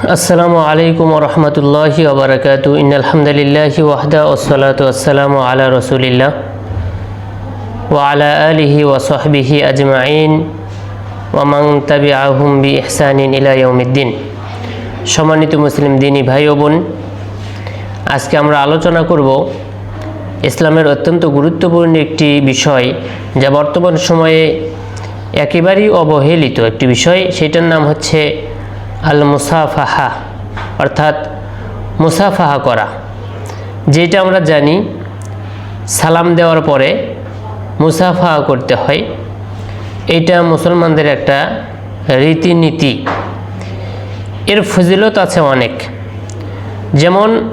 আসসালামু আলাইকুম রহমতুল্লাহি ওবরাকাত ইন আলহামদুলিল্লাহি ওয়াহদা ওসলাত আসসালামু আলা রসুলিল্লাহ ওয়ালা আলিহি ওয়াসহবিহি আজমাইন। ওয়ামাং তাবি আহম বি ইহসানিন ইলা সম্মানিত মুসলিম দিনী ভাই ও বোন, আজকে আমরা আলোচনা করব ইসলামের অত্যন্ত গুরুত্বপূর্ণ একটি বিষয় যা বর্তমান সময়ে একেবারেই অবহেলিত একটি বিষয়। সেটার নাম হচ্ছে আল মুসাফাহা অর্থাৎ মুসাফাহা করা। যেটা আমরা জানি, সালাম দেওয়ার পরে মুসাফাহা করতে হয়। এটা মুসলমানদের একটা রীতিনীতি। এর ফজিলত আছে অনেক। যেমন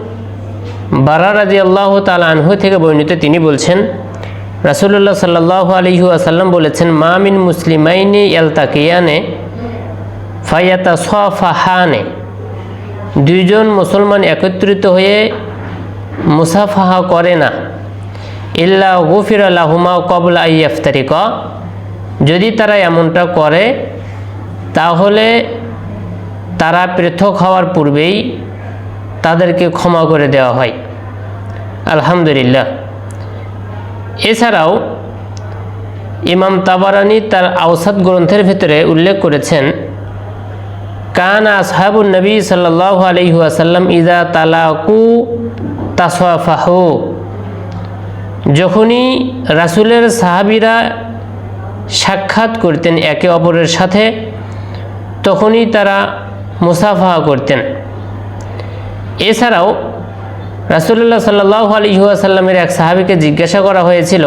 বারা রাজি আল্লাহ তাল আনহু থেকে বর্ণিত তিনি বলছেন রাসুল্লাহ সাল্লাহ আলহু আসাল্লাম বলেছেন মামিন মুসলিমাইনি ইয়ালতাকিয়ানে ফায়াতা সফাহানে দুইজন মুসলমান একত্রিত হয়ে মুসাফাহা করে না। ইল্লা গফির আল্লাহুমা কবলা ইফতারিক যদি তারা এমনটা করে, তাহলে তারা পৃথক হওয়ার পূর্বেই তাদেরকে ক্ষমা করে দেওয়া হয়। আলহামদুলিল্লাহ। এছাড়াও ইমাম তাবারানি তার আওসাদ গ্রন্থের ভিতরে উল্লেখ করেছেন কান আসহাবুল নবী সাল্লাহ আলহিহাসাল্লাম ইদা তালাকু তাসফাহু যখনই রাসুলের সাহাবিরা সাক্ষাৎ করতেন একে অপরের সাথে, তখনই তারা মুসাফাহা করতেন। এছাড়াও রাসুল্লাহ সাল্লাহ আলহিহাসাল্লামের এক সাহাবিকে জিজ্ঞাসা করা হয়েছিল,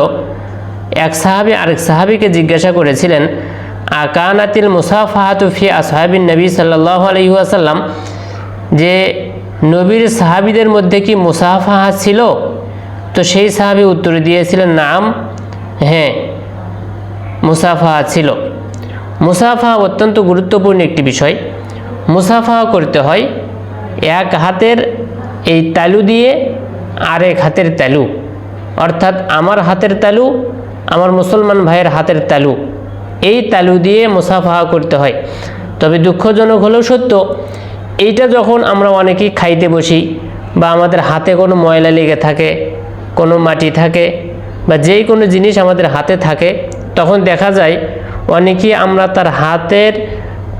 এক সাহাবি আরেক সাহাবিকে জিজ্ঞাসা করেছিলেন আকানাতিল মুসাফাহাতুফি আসহাবিন নবী সাল্লাহ আলহিহাসাল্লাম যে নবীর সাহাবিদের মধ্যে কি মুসাফাহা ছিল? তো সেই সাহাবি উত্তর দিয়েছিলেন, নাম হ্যাঁ মুসাফাহা ছিল। মুসাফাহা অত্যন্ত গুরুত্বপূর্ণ একটি বিষয়। মুসাফাহা করতে হয় এক হাতের এই তালু দিয়ে আরেক হাতের তালু, অর্থাৎ আমার হাতের তালু, আমার মুসলমান ভাইয়ের হাতের তালু। এই তালু দিয়ে মুসাফাহা করতে হয়। তবে দুঃখজনক হলেও সত্য, এইটা যখন আমরা অনেকেই খাইতে বসি বা আমাদের হাতে কোনো ময়লা লেগে থাকে, কোনো মাটি থাকে বা যেই কোনো জিনিস আমাদের হাতে থাকে, তখন দেখা যায় অনেকেই আমরা তার হাতের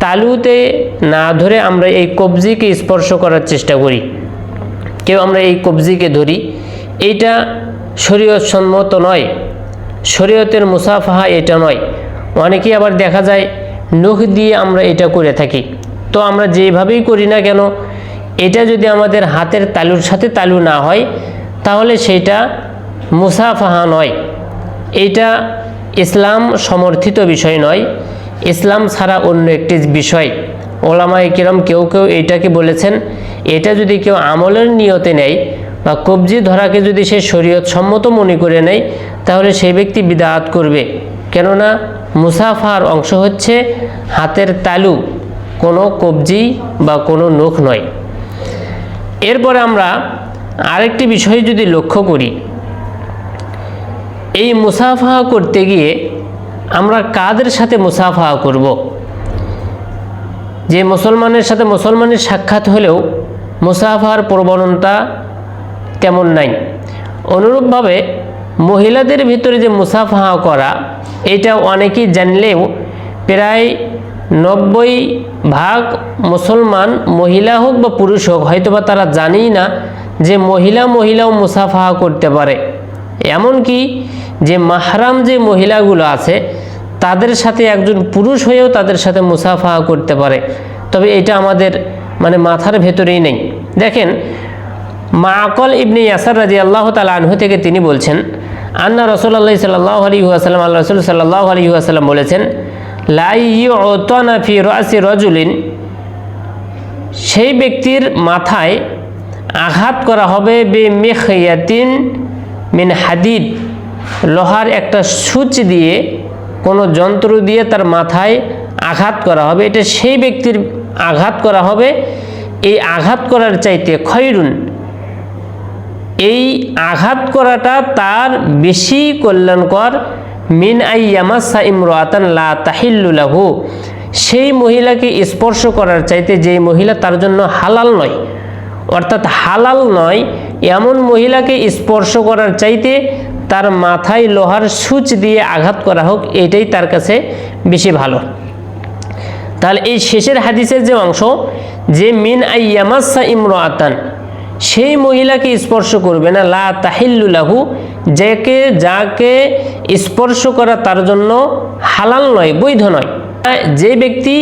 তালুতে না ধরে আমরা এই কবজিকে স্পর্শ করার চেষ্টা করি। কেউ আমরা এই কবজিকে ধরি, এইটা শরীয়ত সম্মত নয়। শরীয়তের মুসাফাহা এটা নয়। অনেকেই আবার দেখা যায় নখ দিয়ে আমরা এটা করে থাকি। তো আমরা যেভাবেই করি না কেন, এটা যদি আমাদের হাতের তালুর সাথে তালু না হয়, তাহলে সেটা মুসাফাহা নয়। এটা ইসলাম সমর্থিত বিষয় নয়। ইসলাম ছাড়া অন্য একটি বিষয়। ওলামাই কিরম কেউ কেউ এইটাকে বলেছেন, এটা যদি কেউ আমলের নিয়তে নেয় বা কবজি ধরাকে যদি সে শরীয়ত সম্মত মনে করে নেয়, তাহলে সেই ব্যক্তি বিদাত করবে। কেননা মুসাফার অংশ হচ্ছে হাতের তালু, কোনো কবজি বা কোনো নখ নয়। এরপরে আমরা আরেকটি বিষয় যদি লক্ষ্য করি, এই মুসাফা করতে গিয়ে আমরা কাদের সাথে মুসাফা করব? যে মুসলমানের সাথে মুসলমানের সাক্ষাৎ হলেও মুসাফার প্রবণতা তেমন নাই। অনুরূপভাবে মহিলাদের ভিতরে যে মুসাফাহা করা, এটা অনেকেই জানলেও প্রায় নব্বই ভাগ মুসলমান মহিলা হোক বা পুরুষ হোক, হয়তোবা তারা জানেই না যে মহিলা মহিলাও মুসাফাহা করতে পারে। এমনকি যে মাহরাম যে মহিলাগুলো আছে, তাদের সাথে একজন পুরুষ হয়েও তাদের সাথে মুসাফাহা করতে পারে। তবে এটা আমাদের মানে মাথার ভেতরেই নেই। দেখেন মাকল ইবনে ইয়াসার রাজি আল্লাহ তালা আনহু থেকে তিনি বলছেন আন্না রসুল্লাহ সাল্লাহ আলী আসালাম আল্লাহ রসুল সাল্লাহ আলী আসালাম বলেছেন লাই লাইফি রাসি রজুলিন সেই ব্যক্তির মাথায় আঘাত করা হবে বে মেখিয়াতিন মিন হাদিদ, লোহার একটা সূচ দিয়ে কোনো যন্ত্র দিয়ে তার মাথায় আঘাত করা হবে। এটা সেই ব্যক্তির আঘাত করা হবে। এই আঘাত করার চাইতে খয়রুন এই আঘাত করাটা তার বেশি কল্যাণকর। মিন আই ইয়ামাসা ইমরাতান লা তাহিল্লু লাহু। সেই মহিলাকে স্পর্শ করার চাইতে যেই মহিলা তার জন্য হালাল নয়, অর্থাৎ হালাল নয়, এমন মহিলাকে স্পর্শ করার চাইতে তার মাথায় লোহার সূচ দিয়ে আঘাত করা হোক, এটাই তার কাছে বেশি ভালো। তাহলে এই শেষের হাদিসের যে অংশ, যে মিন আইয়ামাসা ইমরাতান সেই মহিলাকে স্পর্শ করবে না। লা তাহিল্লুলাহু যাকে যাকে স্পর্শ করা তার জন্য হালাল নয়, বৈধ নয়। যে ব্যক্তি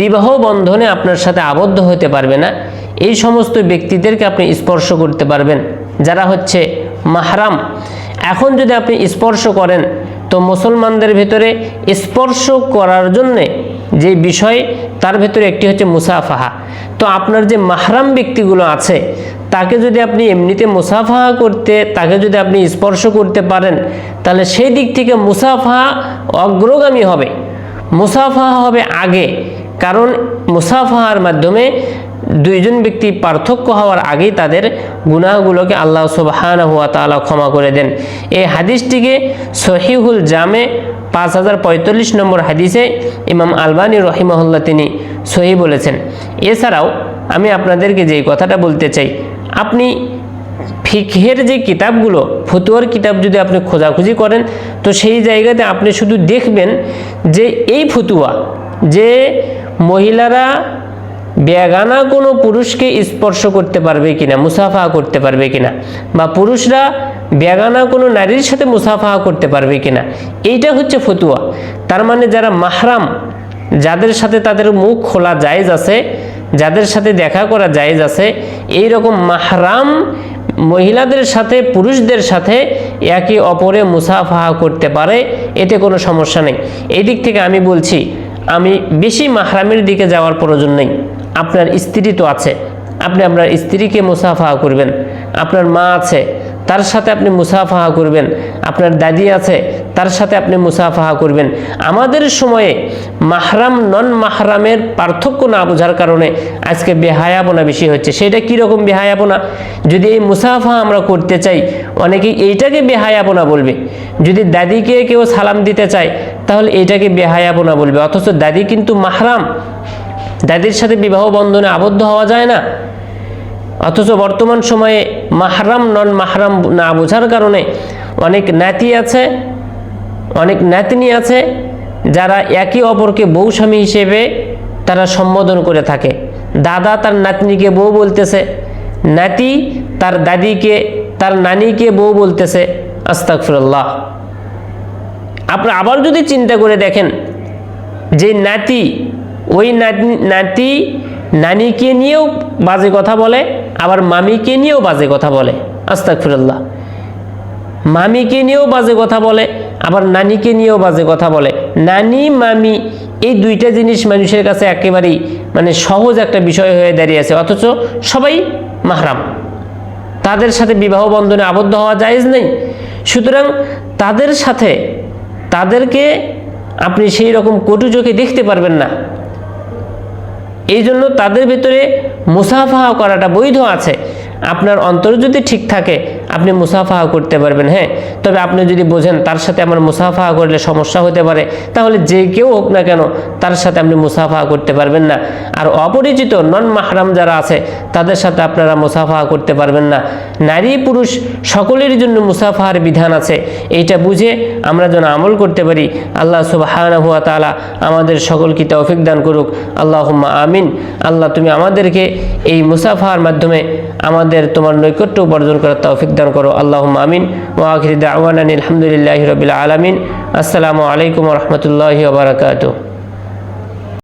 বিবাহ বন্ধনে আপনার সাথে আবদ্ধ হতে পারবে না, এই সমস্ত ব্যক্তিদেরকে আপনি স্পর্শ করতে পারবেন, যারা হচ্ছে মাহরাম। এখন যদি আপনি স্পর্শ করেন, তো মুসলমানদের ভিতরে স্পর্শ করার জন্যে যে বিষয়, তার ভেতরে একটি হচ্ছে মুসাফাহা। তো আপনার যে মাহরাম ব্যক্তিগুলো আছে তাকে যদি আপনি এমনিতে মুসাফাহা করতে, তাকে যদি আপনি স্পর্শ করতে পারেন, তাহলে সেই দিক থেকে মুসাফা অগ্রগামী হবে। মুসাফাহা হবে আগে, কারণ মুসাফাহার মাধ্যমে দুইজন ব্যক্তি পার্থক্য হওয়ার আগেই তাদের গুনাহগুলোকে আল্লাহ সুবহান হুয়া তালা ক্ষমা করে দেন। এই হাদিসটিকে সহিহুল জামে পাঁচ হাজার পঁয়তাল্লিশ নম্বর হাদিসে ইমাম আলবানী রহিমহল্লা তিনি সহি বলেছেন। এছাড়াও আমি আপনাদেরকে যে কথাটা বলতে চাই আপনি ফিকহের যে কিতাবগুলো, ফতুয়ার কিতাব যদি আপনি খোঁজাখুঁজি করেন, তো সেই জায়গাতে আপনি শুধু দেখবেন যে এই ফতুয়া, যে মহিলারা বেগানা কোনো পুরুষকে স্পর্শ করতে পারবে কিনা, মুসাফা করতে পারবে কিনা, বা পুরুষরা বেগানা কোনো নারীর সাথে মুসাফা করতে পারবে কিনা, এইটা হচ্ছে ফতুয়া। তার মানে যারা মাহরাম, যাদের সাথে তাদের মুখ খোলা জায়জ আছে যাদের সাথে দেখা করা জায়েজ আছে এই রকম মাহরাম মহিলাদের সাথে, পুরুষদের সাথে একে অপরে মুসাফাহা করতে পারে, এতে কোনো সমস্যা নেই। এই দিক থেকে আমি বলছি, আমি বেশি মাহরামের দিকে যাওয়ার প্রয়োজন নেই। আপনার স্ত্রী তো আছে। আপনি আপনার স্ত্রীকে মুসাফাহা করবেন। আপনার মা আছে। তার সাথে আপনি মুসাফাহা করবেন। আপনার দাদি আছে। তার সাথে আপনি মুসাফাহা করবেন। আমাদের সময়ে মাহরাম নন মাহরামের পার্থক্য না বোঝার কারণে আজকে বেহায়াপনা বেশি হচ্ছে। সেটা কীরকম বেহায়াপনা? যদি এই মুসাফা আমরা করতে চাই অনেকেই এইটাকে বেহায়াপনা বলবে। যদি দাদিকে কেউ সালাম দিতে চায়, তাহলে এইটাকে বেহায়াপনা বলবে। অথচ দাদি কিন্তু মাহরাম। দাদির সাথে বিবাহ বন্ধনে আবদ্ধ হওয়া যায় না। অথচ বর্তমান সময়ে মাহরাম নন মাহরাম না বোঝার কারণে অনেক নাতি আছে অনেক নাতনি আছে যারা একে অপরকে বউ স্বামী হিসেবে তারা সম্বোধন করে থাকে। দাদা তার নাতনিকে বউ বলতেছে, নাতি তার দাদিকে, তার নানিকে বউ বলতেছে আস্তাকফিরুল্লাহ আপনি আবার যদি চিন্তা করে দেখেন, যে নাতি, ওই নাতি নানিকে নিয়েও বাজে কথা বলে, আবার মামিকে নিয়েও বাজে কথা বলে আস্তাক ফিরল্লাহ মামিকে নিয়েও বাজে কথা বলে আবার নানিকে নিয়েও বাজে কথা বলে। নানি, মামি, এই দুইটা জিনিস মানুষের কাছে একেবারেই মানে সহজ একটা বিষয় হয়ে দাঁড়িয়েছে অথচ সবাই মাহরাম। তাদের সাথে বিবাহ বন্ধনে আবদ্ধ হওয়া জায়েজ নেই। সুতরাং তাদের সাথে তাদেরকে আপনি সেই রকম কটু চোখে দেখতে পারবেন না। এই জন্য তাদের ভিতরে মুসাফাহা করাটা বৈধ আছে। আপনার অন্তর যদি ঠিক থাকে আপনি মুসাফাহা করতে পারবেন হ্যাঁ? তবে আপনি যদি বোঝেন তার সাথে আমার মুসাফাহা করলে সমস্যা হতে পারে, তাহলে যে কেউ হোক না কেন তার সাথে আপনি মুসাফাহা করতে পারবেন না। আর অপরিচিত নন মাহরাম যারা আছে, তাদের সাথে আপনারা মুসাফাহা করতে পারবেন না। নারী পুরুষ সকলের জন্য মুসাফাহার বিধান আছে। এইটা বুঝে আমরা যেন আমল করতে পারি, আল্লাহ সুবাহ হুয়া তালা আমাদের সকলকে তৌফিক দান করুক। আল্লাহ আমিন। আল্লাহ তুমি আমাদেরকে এই মুসাফাহার মাধ্যমে আমাদের তোমার নৈকট্য উপার্জন করার তৌফিক দান করো। আল্লাহ আমিন। ও আখির আওয়ান আলহামদুলিল্লাহ রবিল আলমিন। আসসালামু আলাইকুম রহমতুল্লাহ বারকাত